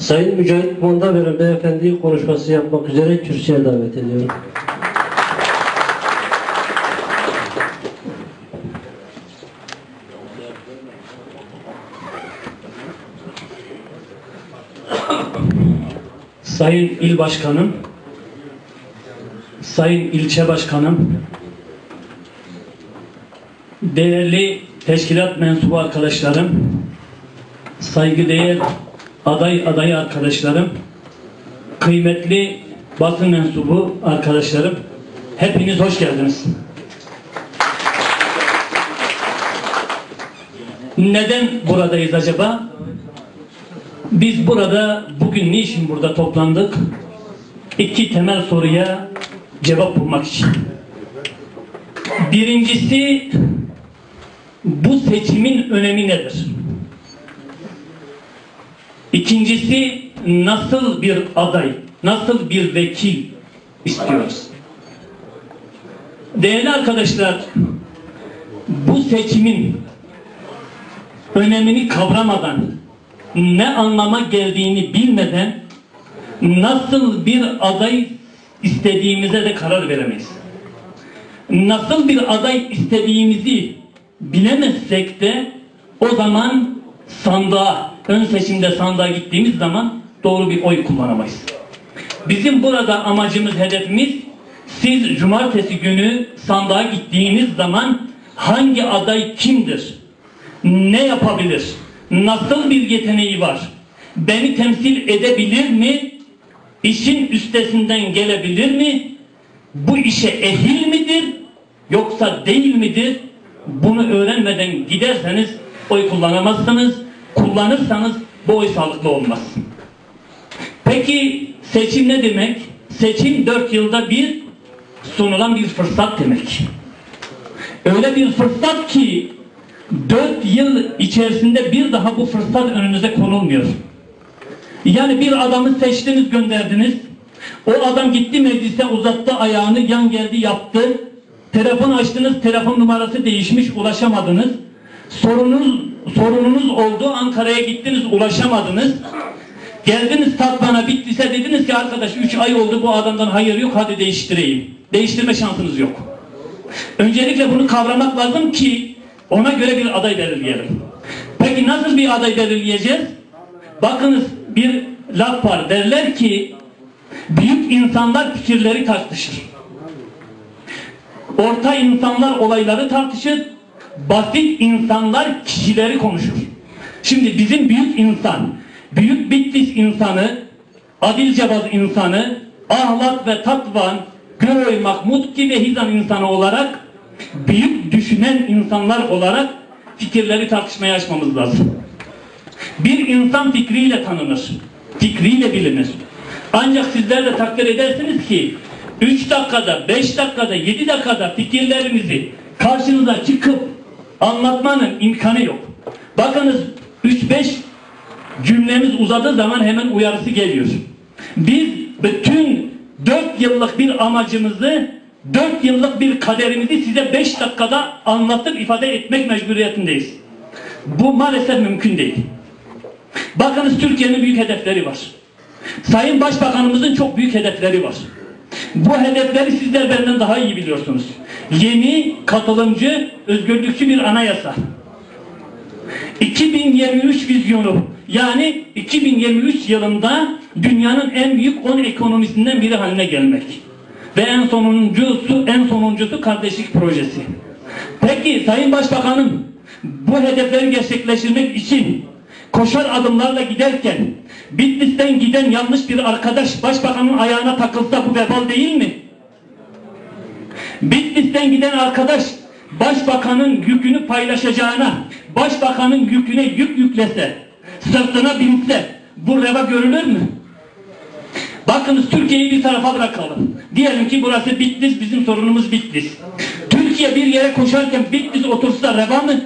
Sayın Mücahit Mondaver'in beyefendiyi konuşması yapmak üzere kürsüye davet ediyorum. Sayın İl Başkanım, Sayın İlçe Başkanım, değerli teşkilat mensubu arkadaşlarım, saygıdeğer aday aday arkadaşlarım, kıymetli basın mensubu arkadaşlarım, hepiniz hoş geldiniz. Neden buradayız acaba? Biz burada bugün niçin burada toplandık? İki temel soruya cevap bulmak için. Birincisi bu seçimin önemi nedir? İkincisi nasıl bir aday, nasıl bir vekil istiyoruz? Değerli arkadaşlar, bu seçimin önemini kavramadan, ne anlama geldiğini bilmeden nasıl bir aday istediğimize de karar veremeyiz. Nasıl bir aday istediğimizi bilemezsek de o zaman sandığa, ön seçimde sandığa gittiğimiz zaman doğru bir oy kullanamayız. Bizim burada amacımız, hedefimiz siz cumartesi günü sandığa gittiğiniz zaman hangi aday kimdir? Ne yapabilir? Nasıl bir yeteneği var? Beni temsil edebilir mi? İşin üstesinden gelebilir mi? Bu işe ehil midir? Yoksa değil midir? Bunu öğrenmeden giderseniz oy kullanamazsınız. Kullanırsanız bu oy sağlıklı olmaz. Peki seçim ne demek? Seçim dört yılda bir sunulan bir fırsat demek. Öyle bir fırsat ki dört yıl içerisinde bir daha bu fırsat önünüze konulmuyor. Yani bir adamı seçtiniz gönderdiniz. O adam gitti meclise uzattı ayağını yan geldi yaptı. Telefon açtınız telefon numarası değişmiş ulaşamadınız. Sorununuz, sorununuz oldu Ankara'ya gittiniz ulaşamadınız. Geldiniz Tatvan'a bittiyse dediniz ki arkadaş 3 ay oldu bu adamdan hayır yok hadi değiştireyim. Değiştirme şansınız yok. Öncelikle bunu kavramak lazım ki ona göre bir aday belirleyelim. Peki nasıl bir aday belirleyeceğiz? Bakınız bir laf var derler ki büyük insanlar fikirleri tartışır. Orta insanlar olayları tartışır. Basit insanlar kişileri konuşur. Şimdi bizim büyük insan, büyük Bitlis insanı, Adil Cevaz insanı, Ahlat ve Tatvan, Göroy Mahmut gibi Hizan insanı olarak büyük düşünen insanlar olarak fikirleri tartışmaya açmamız lazım. Bir insan fikriyle tanınır. Fikriyle bilinir. Ancak sizler de takdir edersiniz ki 3 dakikada, 5 dakikada, 7 dakikada fikirlerimizi karşınıza çıkıp anlatmanın imkanı yok. Bakınız 3-5 cümlemiz uzadığı zaman hemen uyarısı geliyor. Biz bütün 4 yıllık bir amacımızı 4 yıllık bir kaderimizi size 5 dakikada anlatıp ifade etmek mecburiyetindeyiz. Bu maalesef mümkün değil. Bakınız Türkiye'nin büyük hedefleri var. Sayın Başbakanımızın çok büyük hedefleri var. Bu hedefleri sizler benden daha iyi biliyorsunuz. Yeni, katılımcı, özgürlükçü bir anayasa. 2023 vizyonu yani 2023 yılında dünyanın en büyük 10 ekonomisinden biri haline gelmek. Ve en sonuncusu, en sonuncusu kardeşlik projesi. Peki Sayın Başbakanım bu hedefleri gerçekleştirmek için koşar adımlarla giderken Bitlis'ten giden yanlış bir arkadaş başbakanın ayağına takılsa bu vebal değil mi? Bitlis'ten giden arkadaş başbakanın yükünü paylaşacağına başbakanın yüküne yük yüklese sırtına binse bu reva görülür mü? Bakınız Türkiye'yi bir tarafa bırakalım. Diyelim ki burası Bitlis, bizim sorunumuz Bitlis. Türkiye bir yere koşarken Bitlis otursa reva mı?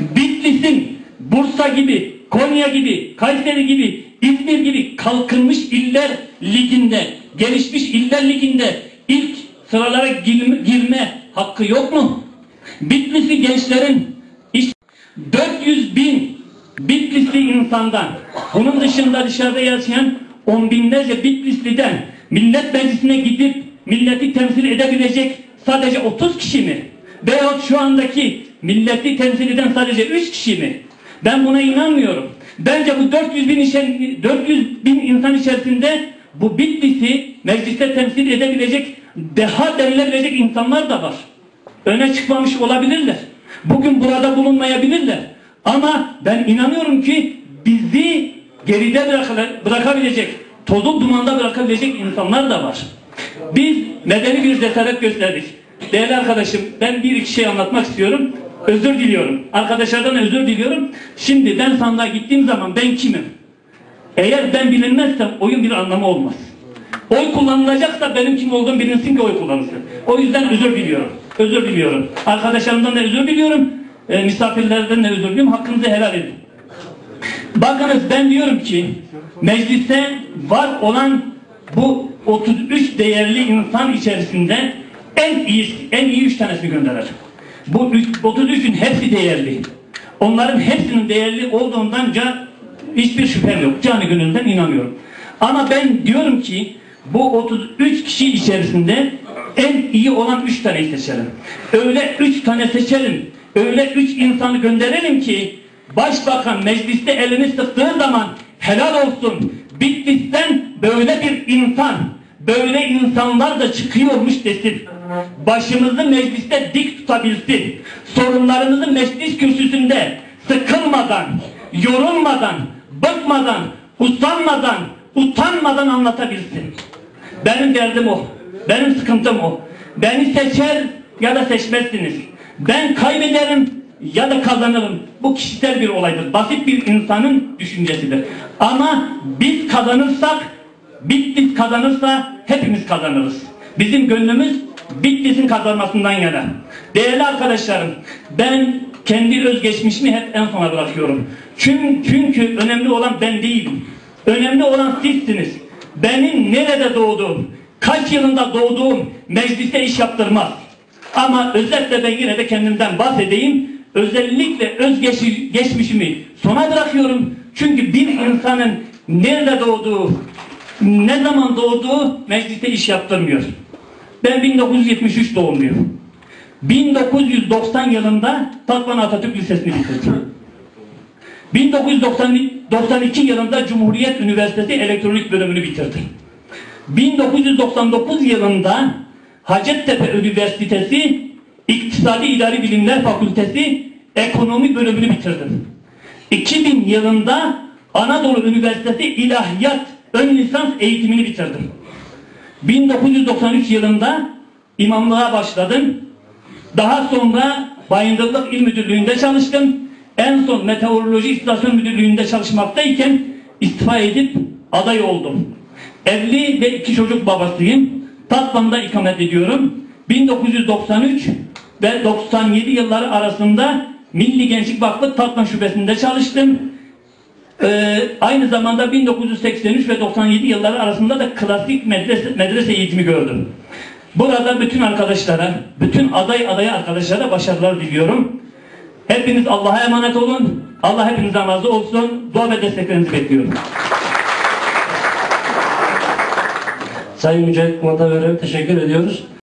Bitlis'in Bursa gibi, Konya gibi, Kayseri gibi, İzmir gibi kalkınmış iller liginde, gelişmiş iller liginde sıralara girme, girme hakkı yok mu? Bitlisli gençlerin iş 400 bin Bitlisli insandan Bunun dışında dışarıda yaşayan on binlerce Bitlisli'den millet meclisine gidip milleti temsil edebilecek sadece 30 kişi mi? Veyahut şu andaki milleti temsil eden sadece 3 kişi mi? Ben buna inanmıyorum. Bence bu 400 bin, içen- 400 bin insan içerisinde bu Bitlis'i mecliste temsil edebilecek, deha denilebilecek insanlar da var. Öne çıkmamış olabilirler. Bugün burada bulunmayabilirler. Ama ben inanıyorum ki bizi geride bırakabilecek, tozu dumanda bırakabilecek insanlar da var. Biz medeni bir cesaret gösterdik. Değerli arkadaşım ben bir iki şey anlatmak istiyorum. Özür diliyorum. Arkadaşlardan özür diliyorum. Şimdi ben sandığa gittiğim zaman ben kimim? Eğer ben bilinmezsem oyun bir anlamı olmaz. Oy kullanılacaksa benim kim olduğum bilinsin ki oy kullanılsın. O yüzden özür diliyorum. Özür diliyorum. Arkadaşlarımdan da özür diliyorum. E, misafirlerden de özür diliyorum. Hakkınızı helal edin. Bakınız ben diyorum ki mecliste var olan bu 33 değerli insan içerisinde en iyi en iyi 3 tanesini gönderelim. Bu üç- 33'ün hepsi değerli. Onların hepsinin değerli olduğundan ca hiçbir şüphem yok. Canı gönülden inanıyorum. Ama ben diyorum ki bu 33 kişi içerisinde en iyi olan 3 taneyi seçelim. Öyle 3 tane seçelim. Öyle 3 insanı gönderelim ki Başbakan mecliste elini sıktığı zaman helal olsun. Bitlis'ten böyle bir insan, böyle insanlar da çıkıyormuş desin. Başımızı mecliste dik tutabilsin. Sorunlarımızı meclis kürsüsünde sıkılmadan, yorulmadan, bıkmadan, usanmadan, utanmadan anlatabilsin. Benim derdim o. Benim sıkıntım o. Beni seçer ya da seçmezsiniz. Ben kaybederim ya da kazanırım. Bu kişisel bir olaydır. Basit bir insanın düşüncesidir. Ama biz kazanırsak, Bitlis kazanırsa hepimiz kazanırız. Bizim gönlümüz Bitlis'in kazanmasından yana. Değerli arkadaşlarım, ben kendi özgeçmişimi hep en sona bırakıyorum. Çünkü, çünkü önemli olan ben değilim. Önemli olan sizsiniz. Benim nerede doğduğum, kaç yılında doğduğum mecliste iş yaptırmaz. Ama özetle ben yine de kendimden bahsedeyim. Özellikle özgeçmişimi sona bırakıyorum. Çünkü bir insanın nerede doğduğu, ne zaman doğduğu mecliste iş yaptırmıyor. Ben 1973 doğumluyum. 1990 yılında Tatvan Atatürk Lisesi'ni bitirdim. 1992 yılında Cumhuriyet Üniversitesi Elektronik bölümünü bitirdim. 1999 yılında Hacettepe Üniversitesi İktisadi İdari Bilimler Fakültesi Ekonomi bölümünü bitirdim. 2000 yılında Anadolu Üniversitesi İlahiyat Ön Lisans eğitimini bitirdim. 1993 yılında imamlığa başladım. Daha sonra Bayındırlık İl Müdürlüğü'nde çalıştım. En son Meteoroloji İstasyon Müdürlüğü'nde çalışmaktayken istifa edip aday oldum. Evli ve iki çocuk babasıyım. Tatvan'da ikamet ediyorum. 1993 ve 97 yılları arasında Milli Gençlik Vakfı Tatvan Şubesi'nde çalıştım. Ee, aynı zamanda 1983 ve 97 yılları arasında da klasik medrese, medrese eğitimi gördüm. Burada bütün arkadaşlara, bütün aday adaya arkadaşlara başarılar diliyorum. Hepiniz Allah'a emanet olun. Allah hepinizden razı olsun. Dua ve desteklerinizi bekliyorum. Sayın Mücahit Kumandan Veren'e teşekkür ediyoruz.